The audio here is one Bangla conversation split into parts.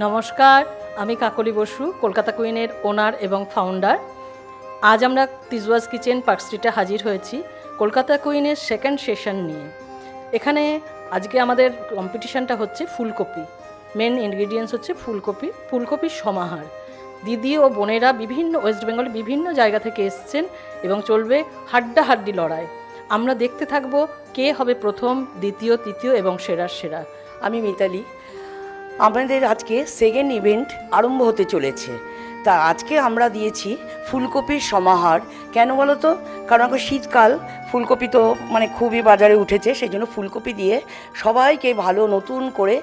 নমস্কার, আমি কাকলি বসু, কলকাতা কুইনের ওনার এবং ফাউন্ডার আজ আমরা তিজওয়াজ কিচেন পার্ক স্ট্রিটে হাজির হয়েছি কলকাতা কুইনের সেকেন্ড সেশন নিয়ে। এখানে আজকে আমাদের কম্পিটিশানটা হচ্ছে ফুলকপি। মেন ইনগ্রিডিয়েন্টস হচ্ছে ফুলকপি ফুলকপির সমাহার। দিদি ও বোনেরা বিভিন্ন ওয়েস্ট বেঙ্গল বিভিন্ন জায়গা থেকে এসছেন এবং চলবে হাড্ডাহাড্ডি লড়াই। আমরা দেখতে থাকব কে হবে প্রথম, দ্বিতীয়, তৃতীয় এবং সেরার সেরা। আমি মিতালি আমাদের আজকে সেকেন্ড ইভেন্ট আরম্ভ হতে চলেছে। তা আজকে আমরা দিয়েছি ফুলকপির সমাহার কেন বলো তো? কারণ এখন শীতকাল, ফুলকপি তো মানে খুবই বাজারে উঠেছে সেই জন্য ফুলকপি দিয়ে সবাইকে ভালো নতুন করে,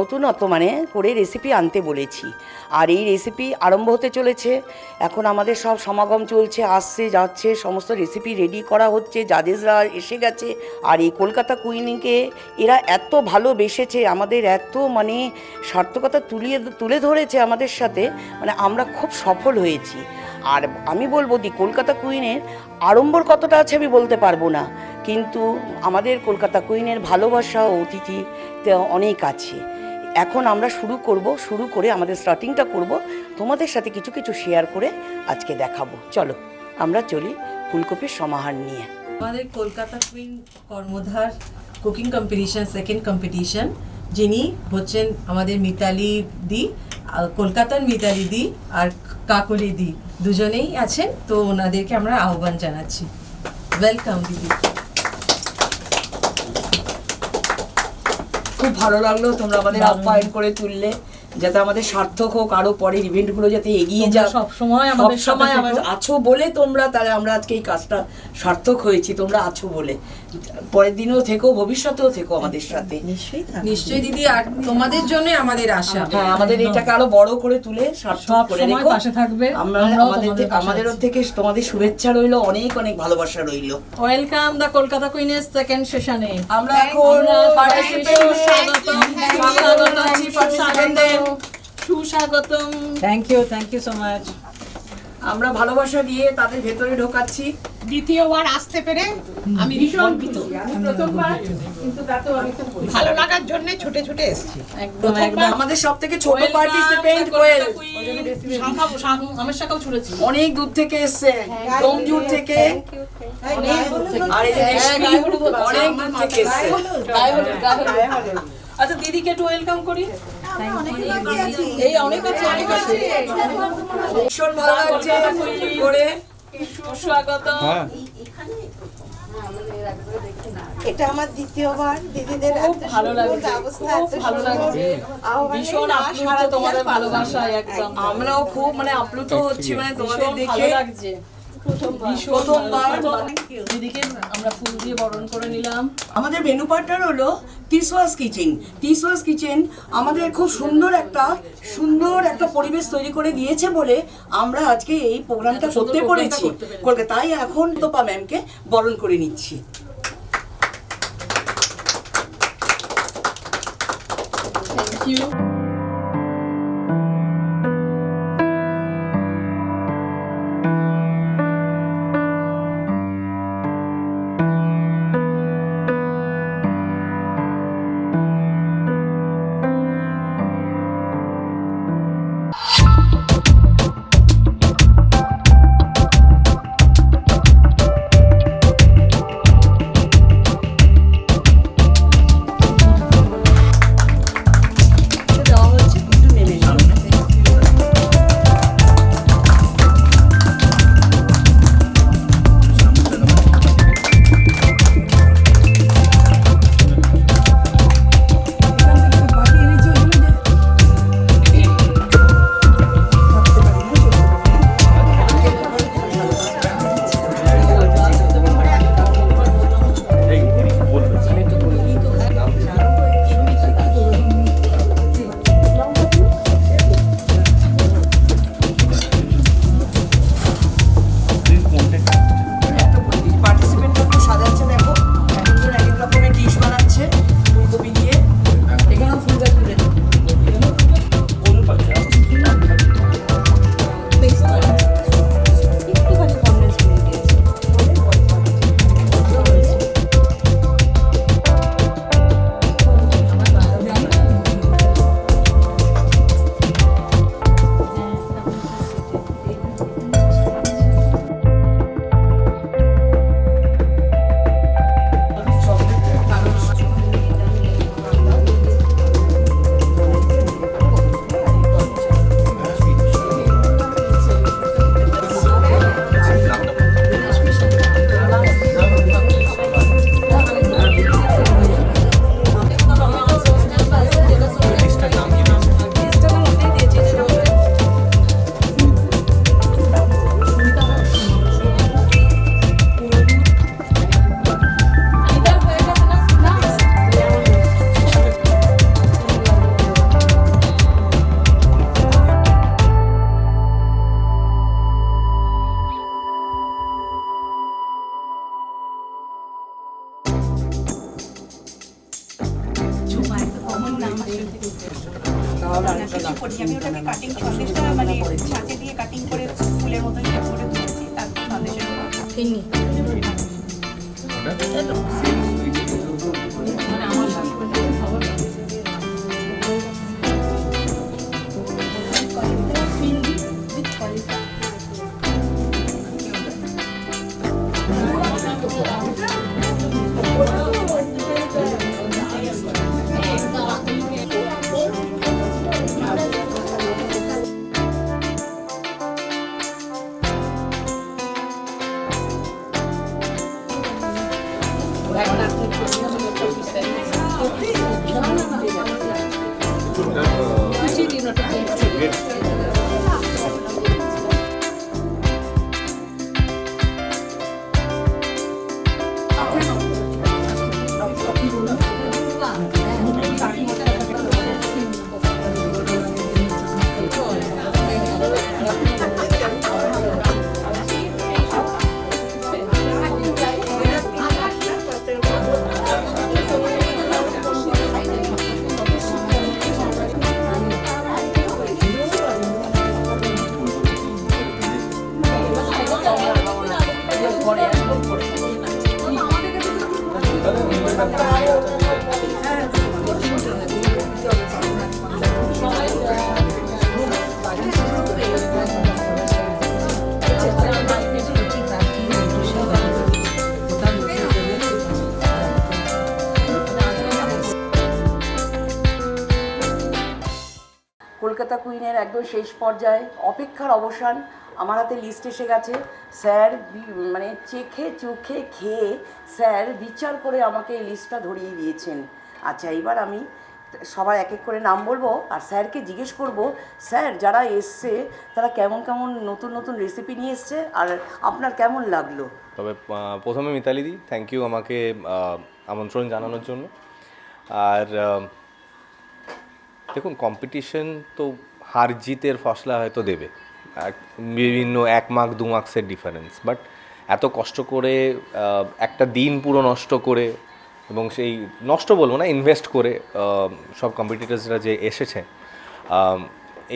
নতুনত্ব মানে করে রেসিপি আনতে বলেছি। আর এই রেসিপি আরম্ভ হতে চলেছে। এখন আমাদের সব সমাগম চলছে, আসছে, যাচ্ছে, সমস্ত রেসিপি রেডি করা হচ্ছে, জাদেজরা এসে গেছে। আর এই কলকাতা কুইনিকে এরা এত ভালোবেসেছে, আমাদের এত মানে সার্থকতা তুলিয়ে, তুলে ধরেছে আমাদের সাথে মানে আমরা খুব সফল হয়েছি। আর আমি বলব দি কলকাতা কুইনের আড়ম্বর কতটা আছে আমি বলতে পারব না, কিন্তু আমাদের কলকাতা কুইনের ভালোবাসা ও অতিথি অনেক আছে। এখন আমরা শুরু করব, শুরু করে আমাদের স্টার্টিংটা করব, তোমাদের সাথে কিছু কিছু শেয়ার করে আজকে দেখাবো। চলো, আমরা চলি ফুলকপির সমাহার নিয়ে। আমাদের কলকাতা কুইন কর্মধার কুকিং কম্পিটিশন সেকেন্ড কম্পিটিশন যিনি হচ্ছেন আমাদের মিতালি দি। কলকাতার মিতালি দি আর কাকলি দি দুজনেই আছেন তো ওনাদেরকে আমরা আহ্বান জানাচ্ছি। ওয়েলকাম দিদি। খুব ভালো লাগল তোমরা আমাদের আপ্যায়ন করে তুললে। যাতে আমাদের সার্থক হোক আরও পরের ইভেন্টগুলো যাতে এগিয়ে তোমরা যাক। সবসময় আমাদের সময় আছো বলে তোমরা তাহলে আমরা আজকে এই কাজটা সার্থক হয়েছি তোমরা আছো বলে। পরের দিনেও থেকো ভবিষ্যতেও থেকো আমাদের সাথে। নিশ্চয়ই দিদি আর তোমাদের জন্য আমাদের আশা। হ্যাঁ আমাদের এটাকে আরও বড় করে তুলে সার্থক করে রেখো। পাশে থাকবে। আমরা আমাদের আমাদের থেকে তোমাদের শুভেচ্ছা রইল অনেক অনেক ভালোবাসা রইল। ওয়েলকাম দ্য কলকাতা কুইনের সেকেন্ড সেশনে আমরা এখন participate- সুস্বাগতম সুস্বাগতম সুস্বাগতম। Thank you thank you so much আমরা ভালোবাসা দিয়ে তাদের ভেতরে ঢোকাচ্ছি। দ্বিতীয়বার আসতে পেরে আমি ভীষণ প্রথমবার কিন্তু তাতেও আমি খুব ভালো লাগার জন্য ছুটে ছুটে এসেছি। একদম একদম। আমাদের সব থেকে ছোট পার্টিসিপেন্ট কোয়েল। শাখা শাখা আমের অনেক দূর থেকে এসছে। ডোমজুর থেকে। আর এই যে অনেক দূর থেকে এসছে। গায়ে হলুদ, গায়ে হলুদ। আচ্ছা দিদিকে একটু ওয়েলকাম করি। এই অনেক আছে। অনেক আছে। ভীষণ ভালো লাগছে করে। সুস্বাগতম এটা আমার দ্বিতীয়বার। দিদিদের খুব ভালো লাগছে। খুব ভালো লাগছে। ভীষণ না আপ্লুত তোমাদের দিনের একদম। আমরাও খুব মানে আপ্লুত হচ্ছি মানে তোমাদের দেখে ভালো লাগছে। দিদিকে আমরা ফুল দিয়ে বরণ করে নিলাম। আমাদের মেনু পার্টনার হলো তিসওয়াস কিচেন তিসওয়াস কিচেন আমাদের খুব সুন্দর একটা সুন্দর একটা পরিবেশ তৈরি করে দিয়েছে বলে আমরা আজকে এই প্রোগ্রামটা করতে পেরেছি। কলকাতায় এখন তোপা ম্যামকে বরণ করে নিচ্ছি। থ্যাংক ইউ আমি ওটাকে কাটিং সন্দেশটা মানে ছাঁচে দিয়ে কাটিং করে ফুলের মতন করে তুলেছি তারপর সন্দেশের good. কলকাতা কুইনের একদম শেষ পর্যায়ে অপেক্ষার অবসান আমার হাতে লিস্ট এসে গেছে। স্যার মানে চেখে চোখে খেয়ে স্যার বিচার করে আমাকে এই লিস্টটা ধরিয়ে দিয়েছেন। আচ্ছা এবার আমি সবার এক এক করে নাম বলব আর স্যারকে জিজ্ঞেস করব, স্যার যারা এসছে, তারা কেমন কেমন নতুন নতুন রেসিপি নিয়ে এসছে আর আপনার কেমন লাগল? তবে প্রথমে মিতালি দি থ্যাংক ইউ আমাকে আমন্ত্রণ জানানোর জন্য। আর দেখুন কম্পিটিশন তো হার জিতের ফসলা হয়তো দেবে। বিভিন্ন এক মার্ক দু মার্কসের ডিফারেন্স বাট এত কষ্ট করে একটা দিন পুরো নষ্ট করে এবং সেই নষ্ট বলব না ইনভেস্ট করে সব কম্পিটিটার্সরা যে এসেছে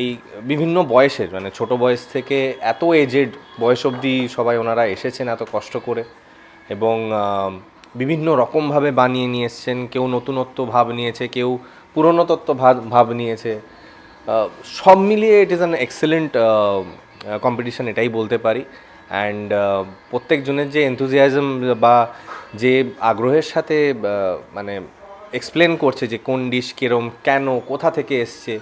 এই বিভিন্ন বয়সের মানে ছোট বয়স থেকে এত এজেড বয়স অবধি সবাই ওনারা এসেছেন এত কষ্ট করে এবং বিভিন্ন রকমভাবে বানিয়ে নিয়ে এসছেন। কেউ নতুনত্ব ভাব নিয়েছে, কেউ পুরনোতত্ত্ব ভাব ভাব নিয়েছে। সব মিলিয়ে it is an excellent competition এটাই বলতে পারি। অ্যান্ড প্রত্যেকজনের যে এনথুজিয়াজম বা যে আগ্রহের সাথে মানে এক্সপ্লেন করছে যে কোন ডিশ কিরম, কেন, কোথা থেকে এসছে,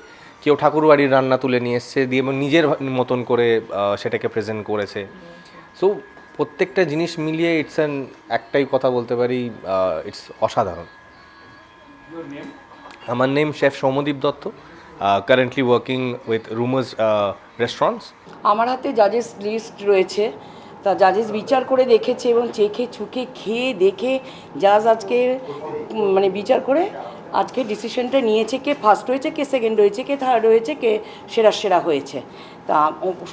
কেউ ঠাকুরবাড়ির রান্না তুলে নিয়ে এসছে, দিয়ে নিজের মতন করে সেটাকে প্রেজেন্ট করেছে। সো প্রত্যেকটা জিনিস মিলিয়ে ইটস অ্যান একটাই কথা বলতে পারি ইটস অসাধারণ। আমার name chef Soumadip Dutta currently working with Rumours restaurants আমার হাতে জাজেস লিস্ট রয়েছে। তা জাজেস বিচার করে দেখেছে এবং চেখে, চুখে, খেয়ে, দেখে জাজ আজকে মানে বিচার করে আজকে ডিসিশনটা নিয়েছে কে ফার্স্ট হয়েছে কে সেকেন্ড হয়েছে কে থার্ড হয়েছে কে সেরা সেরা হয়েছে। তা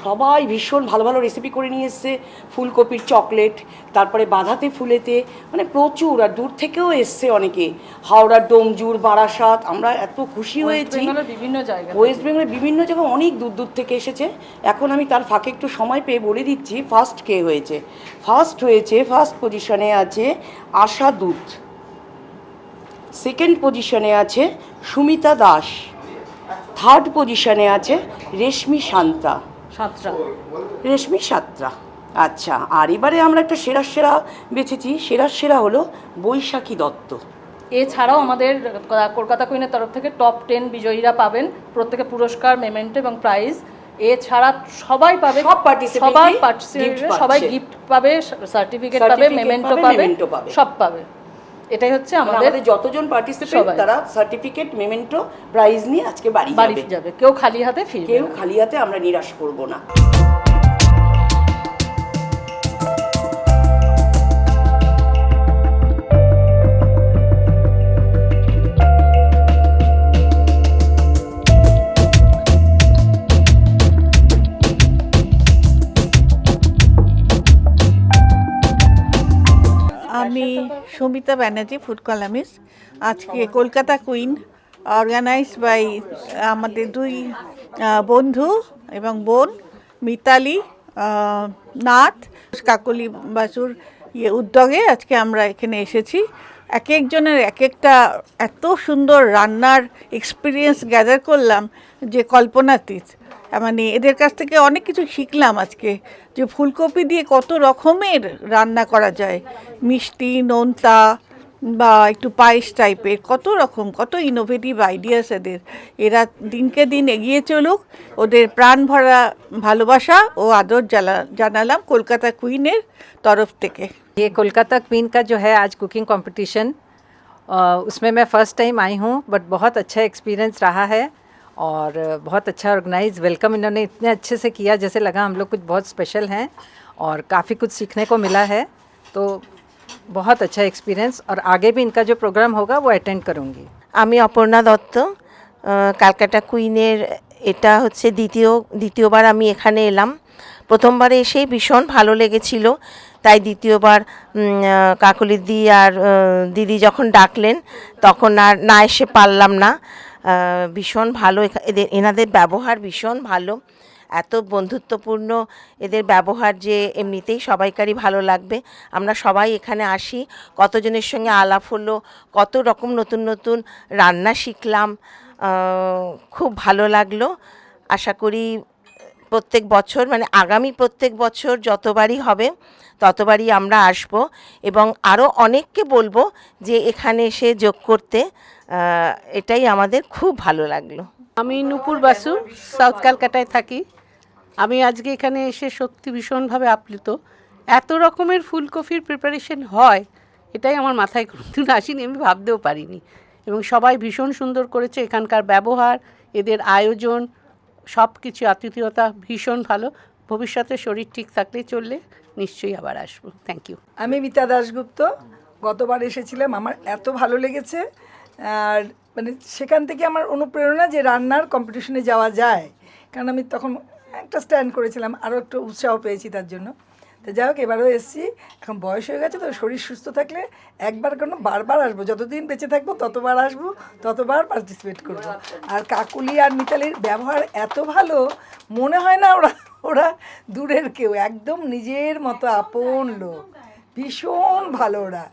সবাই ভীষণ ভালো ভালো রেসিপি করে নিয়ে এসছে ফুলকপির চকলেট তারপরে বাঁধাতে ফুলেতে মানে প্রচুর আর দূর থেকেও এসছে অনেকে। হাওড়ার ডোমজুর বারাসাত আমরা এত খুশি হয়েছি। বিভিন্ন জায়গা ওয়েস্ট বেঙ্গলের বিভিন্ন জায়গায় অনেক দূর দূর থেকে এসেছে। এখন আমি তার ফাঁকে একটু সময় পেয়ে বলে দিচ্ছি ফার্স্ট কে হয়েছে? ফার্স্ট হয়েছে ফার্স্ট পজিশনে আছে আশা দূত সেকেন্ড পজিশনে আছে সুমিতা দাস। থার্ড পজিশনে আছে রেশমি শান্তা। সাতটা। রেশমি সাতরা আচ্ছা আর এবারে আমরা একটা সেরা সেরা বেছেছি। সেরা সেরা হলো বৈশাখী দত্ত। এছাড়াও আমাদের কলকাতা কুইনের তরফ থেকে টপ টেন বিজয়ীরা পাবেন প্রত্যেকে পুরস্কার মেমেন্ট এবং প্রাইজ এছাড়া সবাই পাবে সব সবার সবাই গিফট পাবে সার্টিফিকেট পাবে মেমেন্টো পাবে। সব পাবে। এটাই হচ্ছে মানে আমাদের যতজন পার্টিসিপেন্ট। তারা সার্টিফিকেট মেমেন্টো প্রাইজ নিয়ে আজকে বাড়ি যাবে। কেউ খালি হাতে ফিরবে কেউ খালি হাতে আমরা নিরাশ করব না। আমি ব্যানার্জি ফুড কলামিস্ট আজকে কলকাতা কুইন অর্গানাইজ বাই আমাদের দুই বন্ধু এবং বোন, মিতালি নাথ, কাকলি বাসুর ইয়ে উদ্যোগে আজকে আমরা এখানে এসেছি। এক একজনের এক একটা এত সুন্দর রান্নার এক্সপিরিয়েন্স গ্যাদার করলাম যে কল্পনাতীত। মানে এদের কাছ থেকে অনেক কিছু শিখলাম আজকে যে ফুলকপি দিয়ে কত রকমের রান্না করা যায় মিষ্টি নোনতা বা একটু পায়েস টাইপের কত রকম কত ইনোভেটিভ আইডিয়াস এদের এরা দিনকে দিন এগিয়ে চলুক ওদের প্রাণ ভরা ভালোবাসা ও আদর জানা জানালাম কলকাতা কুইনের তরফ থেকে ये कोलकाता क्वीन का जो है आज कुकिंग कंपटीशन उसमें मैं फ़र्स्ट टाइम आई हूँ बट बहुत अच्छा एक्सपीरियंस रहा है और बहुत अच्छा ऑर्गेनाइज वेलकम इन्होंने इतने अच्छे से किया जैसे लगा हम लोग कुछ बहुत स्पेशल हैं और काफ़ी कुछ सीखने को मिला है तो बहुत अच्छा एक्सपीरियंस और आगे भी इनका जो प्रोग्राम होगा वो अटेंड करूँगी আমি অপর্ণা দত্ত আহ, ক্যালকাটা কুইনের এটা হচ্ছে দ্বিতীয় দ্বিতীয়বার আমি এখানে এলাম প্রথমবারে এসেই ভীষণ ভালো লেগেছিল তাই দ্বিতীয়বার উম, আহ, কাকলিদি আর আহ, দিদি যখন ডাকলেন তখন আর না এসে পারলাম না আহ, ভীষণ ভালো। এদের, এনাদের ব্যবহার ভীষণ ভালো। এত বন্ধুত্বপূর্ণ এদের ব্যবহার যে এমনিতেই সবাইকারই ভালো লাগবে। আমরা সবাই এখানে আসি, কতজনের সঙ্গে আলাপ হলো, কত রকম নতুন নতুন রান্না শিখলাম খুব ভালো লাগল। আশা করি প্রত্যেক বছর মানে আগামী প্রত্যেক বছর যতবারই হবে, ততবারই আমরা আসব। এবং আরও অনেককে বলব যে এখানে এসে যোগ করতে। এটাই আমাদের খুব ভালো লাগল। আমি নূপুর বাসু সাউথ ক্যালকাটায় থাকি। আমি আজকে এখানে এসে সত্যি ভীষণভাবে আপ্লুত। এত রকমের ফুলকপির প্রিপারেশন হয় এটাই আমার মাথায় কোনোদিন আসেনি আমি ভাবতেও পারিনি। এবং সবাই ভীষণ সুন্দর করেছে এখানকার ব্যবহার এদের আয়োজন সব কিছু আতিথেয়তা ভীষণ ভালো। ভবিষ্যতে শরীর ঠিক থাকলে চললে নিশ্চয়ই আবার আসব। থ্যাংক ইউ আমি মিতা দাশগুপ্ত গতবার এসেছিলাম আমার এত ভালো লেগেছে। আর মানে সেখান থেকে আমার অনুপ্রেরণা যে রান্নার কম্পিটিশনে যাওয়া যায়। কারণ আমি তখন একটা স্ট্যান্ড করেছিলাম আরও একটু উৎসাহ পেয়েছি তার জন্য। তো যাই হোক, এবারও এসেছি। এখন বয়স হয়ে গেছে, তো শরীর সুস্থ থাকলে একবার কেন বারবার আসব। যতদিন বেঁচে থাকব, ততবার আসব, ততবার পার্টিসিপেট করব। আর কাকুলি আর মিতালির ব্যবহার এত ভালো, মনে হয় না ওরা ওরা দূরের কেউ। একদম নিজের মতো আপন লোক। ভীষণ ভালো ওরা।